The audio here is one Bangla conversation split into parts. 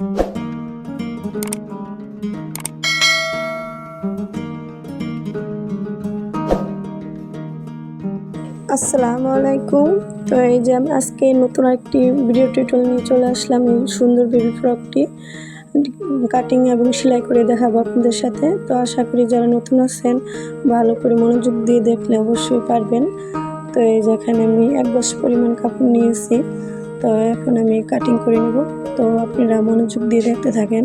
আসসালামু আলাইকুম। তো এই যে আমি আজকে নতুন একটি ভিডিও টিউটোরিয়াল নিয়ে চলে আসলাম এই সুন্দর বেবি ফ্রকটি কাটিং এবং সেলাই করে দেখাবো আপনাদের সাথে। তো আশা করি যারা নতুন আছেন, ভালো করে মনোযোগ দিয়ে দেখলে অবশ্যই পারবেন। তো এই যে এখানে আমি এক বস পরিমাণ কাপড় নিয়েছি। তো এখন আমি কাটিং করে নেব। তো আপনারা মনোযোগ দিয়ে দেখতে থাকেন।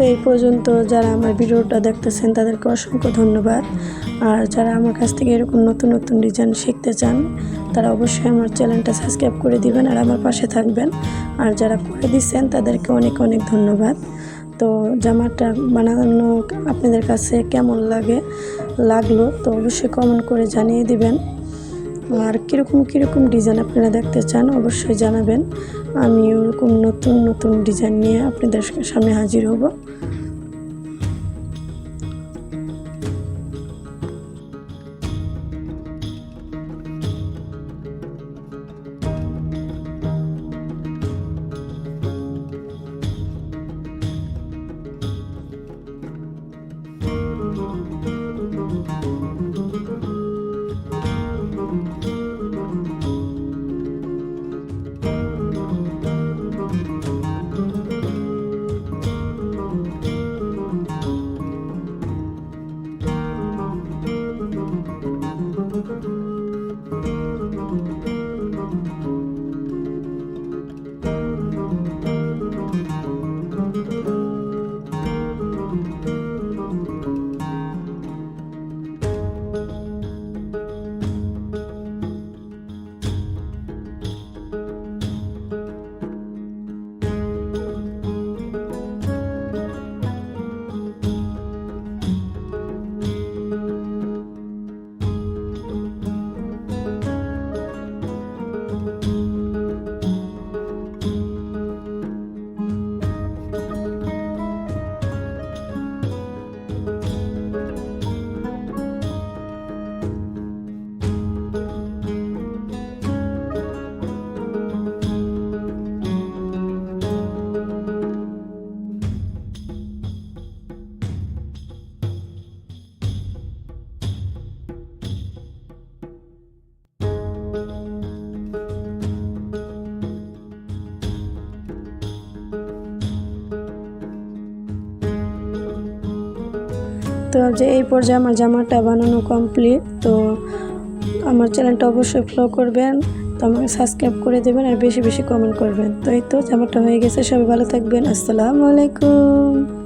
তো এই পর্যন্ত যারা আমার ভিডিওটা দেখতেছেন, তাদেরকে অসংখ্য ধন্যবাদ। আর যারা আমার কাছ থেকে এরকম নতুন নতুন ডিজাইন শিখতে চান, তারা অবশ্যই আমার চ্যানেলটা সাবস্ক্রাইব করে দিবেন আর আমার পাশে থাকবেন। আর যারা করে দিচ্ছেন, তাদেরকে অনেক অনেক ধন্যবাদ। তো জামাটা বানানো আপনাদের কাছে কেমন লাগে, লাগল, তো অবশ্যই কমেন্ট করে জানিয়ে দিবেন। আর কীরকম কীরকম ডিজাইন আপনারা দেখতে চান, অবশ্যই জানাবেন। আমি ওরকম নতুন নতুন ডিজাইন নিয়ে আপনাদের সামনে হাজির হব। তো যে এই পর্যায়ে আমার জামাটা বানানো কমপ্লিট তো আমার চ্যানেলটা অবশ্যই ফলো করবেন, তো আমাকে সাবস্ক্রাইব করে দেবেন আর বেশি বেশি কমেন্ট করবেন। তো এই তো, জামাটা হয়ে গেছে, সবাই ভালো থাকবেন, আসসালামু আলাইকুম।